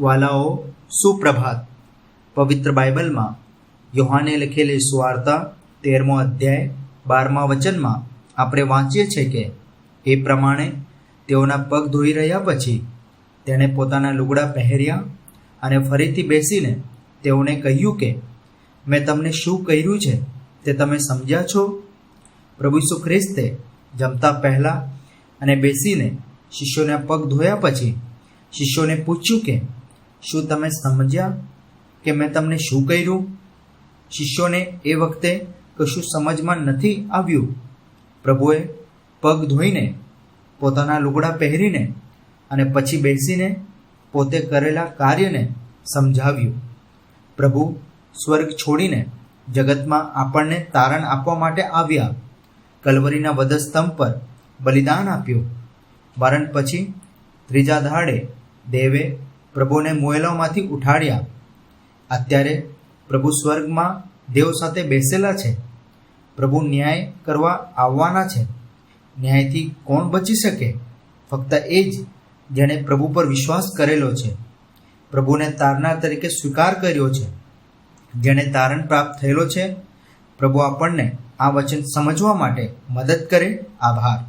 વાલાઓ સુપ્રભાત. પવિત્ર બાઇબલમાં યોહાને લખેલી સુવાર્તા તેરમો અધ્યાય, બારમા વચનમાં આપણે વાંચીએ છીએ કે એ પ્રમાણે તેઓના પગ ધોઈ રહ્યા પછી તેણે પોતાના લુગડા પહેર્યા અને ફરીથી બેસીને તેઓને કહ્યું કે, મેં તમને શું કહ્યું છે તે તમે સમજ્યા છો? પ્રભુ ઈસુ ખ્રિસ્તે જમતા પહેલાં અને બેસીને શિષ્યોના પગ ધોયા પછી શિષ્યોને પૂછ્યું કે શું તમે સમજ્યા કે મેં તમને શું કર્યું? શિષ્યોને એ વખતે કશું સમજમાં નથી આવ્યું? પ્રભુએ પગ ધોઈને પોતાના લુગડા પહેરીને અને પછી બેસીને પોતે કરેલા કાર્યને સમજાવ્યું. પ્રભુ સ્વર્ગ છોડીને જગતમાં આપણને તારણ આપવા માટે આવ્યા. કલવરીના વધસ્તંભ પર બલિદાન આપ્યું. મરણ પછી ત્રીજા દાડે દેવે પ્રભુને મોયલામાંથી ઉઠાડ્યા અત્યારે પ્રભુ સ્વર્ગમાં દેવ સાથે બેસેલા છે. પ્રભુ ન્યાય કરવા આવવાના છે. ન્યાયથી કોણ બચી શકે? ફક્ત એ જ જેણે પ્રભુ પર વિશ્વાસ કરેલો છે. પ્રભુને તારનાર તરીકે સ્વીકાર કર્યો છે. જેણે તારણ પ્રાપ્ત થયેલો છે. પ્રભુ આપણને આ વચન સમજવા માટે મદદ કરે. આભાર.